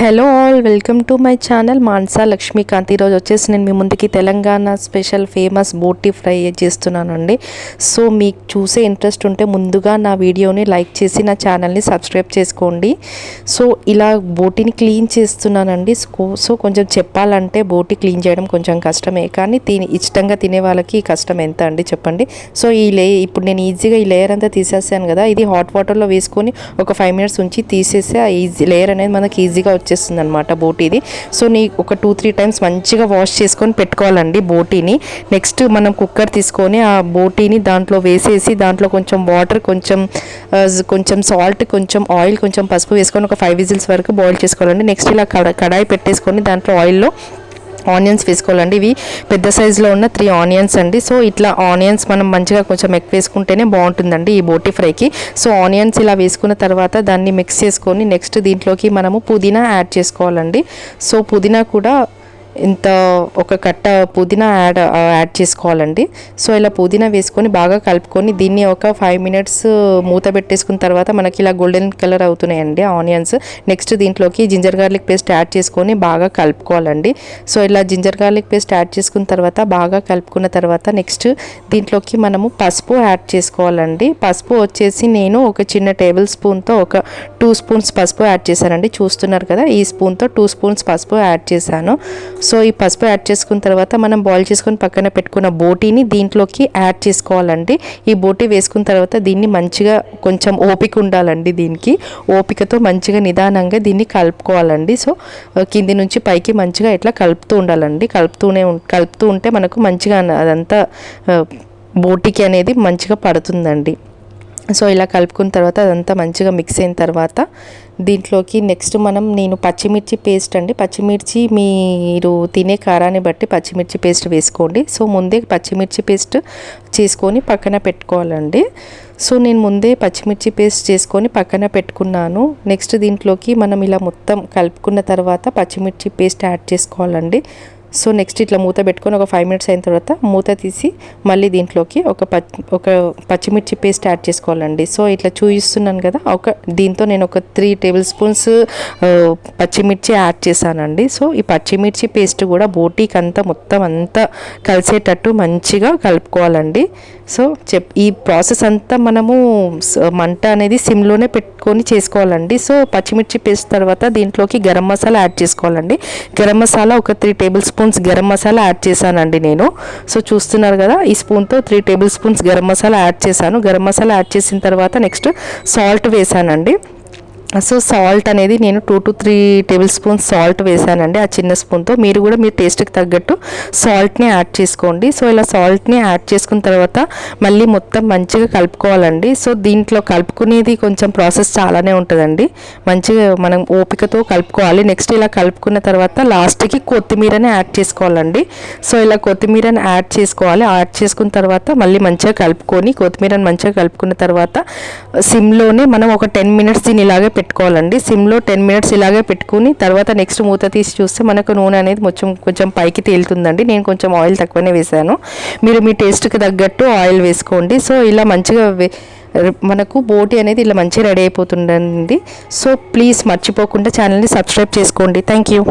Hello all welcome to my channel Mansa Lakshmikanth. ఈరోజు వచ్చేసి నేను మీ ముందుకి తెలంగాణ స్పెషల్ ఫేమస్ బోటీ ఫ్రై చేస్తున్నానండి. సో మీకు చూసే ఇంట్రెస్ట్ ఉంటే ముందుగా నా వీడియోని లైక్ చేసి నా ఛానల్ని సబ్స్క్రైబ్ చేసుకోండి. సో ఇలా బోటీని క్లీన్ చేస్తున్నానండి. సో సో కొంచెం చెప్పాలంటే బోటీ క్లీన్ చేయడం కొంచెం కష్టమే. కానీ తిని ఇష్టంగా తినే వాళ్ళకి కష్టం ఎంత అండి చెప్పండి? సో ఈ లే ఇప్పుడు నేను ఈజీగా ఈ లేయర్ అంతా తీసేసాను కదా. ఇది హాట్ వాటర్లో వేసుకొని ఒక ఫైవ్ మినిట్స్ ఉంచి తీసేస్తే ఆ ఈజీ లేయర్ అనేది మనకి ఈజీగా వచ్చేస్తుంది అనమాట బోటీది. సో నీ ఒక టూ త్రీ టైమ్స్ మంచిగా వాష్ చేసుకొని పెట్టుకోవాలండి బోటీని. నెక్స్ట్ మనం కుక్కర్ తీసుకొని ఆ బోటీని దాంట్లో వేసేసి దాంట్లో కొంచెం వాటర్ కొంచెం కొంచెం సాల్ట్ కొంచెం ఆయిల్ కొంచెం పసుపు వేసుకొని ఒక ఫైవ్ విజిల్స్ వరకు బాయిల్ చేసుకోవాలండి. నెక్స్ట్ ఇలా కడ కడాయి పెట్టేసుకొని దాంట్లో ఆయిల్లో ఆనియన్స్ వేసుకోవాలండి. ఇవి పెద్ద సైజులో ఉన్న త్రీ ఆనియన్స్ అండి. సో ఇట్లా ఆనియన్స్ మనం మంచిగా కొంచెం ఎక్కువ వేసుకుంటేనే బాగుంటుందండి ఈ బోటి ఫ్రైకి. సో ఆనియన్స్ ఇలా వేసుకున్న తర్వాత దాన్ని మిక్స్ చేసుకొని నెక్స్ట్ దీంట్లోకి మనము పుదీనా యాడ్ చేసుకోవాలండి. సో పుదీనా కూడా ఇంత ఒక కట్ట పుదీనా యాడ్ యాడ్ చేసుకోవాలండి. సో ఇలా పుదీనా వేసుకొని బాగా కలుపుకొని దీన్ని ఒక ఫైవ్ మినిట్స్ మూత పెట్టేసుకున్న తర్వాత మనకి ఇలా గోల్డెన్ కలర్ అవుతున్నాయండి ఆనియన్స్. నెక్స్ట్ దీంట్లోకి జింజర్ గార్లిక్ పేస్ట్ యాడ్ చేసుకొని బాగా కలుపుకోవాలండి. సో ఇలా జింజర్ గార్లిక్ పేస్ట్ యాడ్ చేసుకున్న తర్వాత బాగా కలుపుకున్న తర్వాత నెక్స్ట్ దీంట్లోకి మనము పసుపు యాడ్ చేసుకోవాలండి. పసుపు వచ్చేసి నేను ఒక చిన్న టేబుల్ స్పూన్తో ఒక టూ స్పూన్స్ పసుపు యాడ్ చేశానండి. చూస్తున్నారు కదా ఈ స్పూన్తో టూ స్పూన్స్ పసుపు యాడ్ చేశాను. సో ఈ పసుపు యాడ్ చేసుకున్న తర్వాత మనం బాయిల్ చేసుకొని పక్కన పెట్టుకున్న బోటీని దీంట్లోకి యాడ్ చేసుకోవాలండి. ఈ బోటీ వేసుకున్న తర్వాత దీన్ని మంచిగా కొంచెం ఓపిక ఉండాలండి దీనికి. ఓపికతో మంచిగా నిదానంగా దీన్ని కలుపుకోవాలండి. సో కింది నుంచి పైకి మంచిగా ఇట్లా కలుపుతూ ఉండాలండి. కలుపుతూనే ఉం- కలుపుతూ ఉంటే మనకు మంచిగా అదంతా బోటికి అనేది మంచిగా పడుతుందండి. సో ఇలా కలుపుకున్న తర్వాత అదంతా మంచిగా మిక్స్ అయిన తర్వాత దీంట్లోకి నెక్స్ట్ మనం నేను పచ్చిమిర్చి పేస్ట్ అండి. పచ్చిమిర్చి మీరు తినే కారాన్ని బట్టి పచ్చిమిర్చి పేస్ట్ వేసుకోండి. సో ముందే పచ్చిమిర్చి పేస్ట్ చేసుకొని పక్కన పెట్టుకోవాలండి. సో నేను ముందే పచ్చిమిర్చి పేస్ట్ చేసుకొని పక్కన పెట్టుకున్నాను. నెక్స్ట్ దీంట్లోకి మనం ఇలా మొత్తం కలుపుకున్న తర్వాత పచ్చిమిర్చి పేస్ట్ యాడ్ చేసుకోవాలండి. సో నెక్స్ట్ ఇట్లా మూత పెట్టుకొని ఒక ఫైవ్ మినిట్స్ అయిన తర్వాత మూత తీసి మళ్ళీ దీంట్లోకి ఒక పచ్చి ఒక పచ్చిమిర్చి పేస్ట్ యాడ్ చేసుకోవాలండి. సో ఇట్లా చూపిస్తున్నాను కదా ఒక దీంతో నేను ఒక త్రీ టేబుల్ స్పూన్స్ పచ్చిమిర్చి యాడ్ చేశానండి. సో ఈ పచ్చిమిర్చి పేస్ట్ కూడా బోటీకి అంతా మొత్తం అంతా కలిసేటట్టు మంచిగా కలుపుకోవాలండి. సో చెప్ ఈ ప్రాసెస్ అంతా మనము మంట అనేది సిమ్లోనే పెట్టుకొని చేసుకోవాలండి. సో పచ్చిమిర్చి పేస్ట్ తర్వాత దీంట్లోకి గరం మసాలా యాడ్ చేసుకోవాలండి. గరం మసాలా ఒక three tablespoons garam masala add చేశానండి నేను. సో చూస్తున్నారు కదా ఈ స్పూన్తో three tablespoons garam masala add చేశాను. గరం మసాలా యాడ్ చేసిన తర్వాత నెక్స్ట్ సాల్ట్ వేసానండి సో సాల్ట్ అనేది నేను two to three tablespoons salt వేసానండి ఆ చిన్న స్పూన్తో. మీరు కూడా మీ టేస్ట్కి తగ్గట్టు సాల్ట్ని యాడ్ చేసుకోండి. సో ఇలా సాల్ట్ని యాడ్ చేసుకున్న తర్వాత మళ్ళీ మొత్తం మంచిగా కలుపుకోవాలండి. సో దీంట్లో కలుపుకునేది కొంచెం ప్రాసెస్ చాలానే ఉంటుందండి. మంచిగా మనం ఓపికతో కలుపుకోవాలి. నెక్స్ట్ ఇలా కలుపుకున్న తర్వాత లాస్ట్కి కొత్తిమీరని యాడ్ చేసుకోవాలండి. సో ఇలా కొత్తిమీరని యాడ్ చేసుకోవాలి. యాడ్ చేసుకున్న తర్వాత మళ్ళీ మంచిగా కలుపుకొని కొత్తిమీరని మంచిగా కలుపుకున్న తర్వాత సిమ్లోనే మనం ఒక టెన్ మినిట్స్ దీన్ని ఇలాగే పెట్టుకోవాలండి. సిమ్లో టెన్ మినిట్స్ ఇలాగే పెట్టుకుని తర్వాత నెక్స్ట్ మూత తీసి చూస్తే మనకు నూనె అనేది కొంచెం కొంచెం పైకి తేలుతుందండి. నేను కొంచెం ఆయిల్ తక్కువనే వేసాను. మీరు మీ టేస్ట్కి తగ్గట్టు ఆయిల్ వేసుకోండి. సో ఇలా మంచిగా మనకు బోటి అనేది ఇలా మంచిగా రెడీ అయిపోతుందండి. సో ప్లీజ్ మర్చిపోకుండా ఛానల్ని సబ్స్క్రైబ్ చేసుకోండి. Thank you.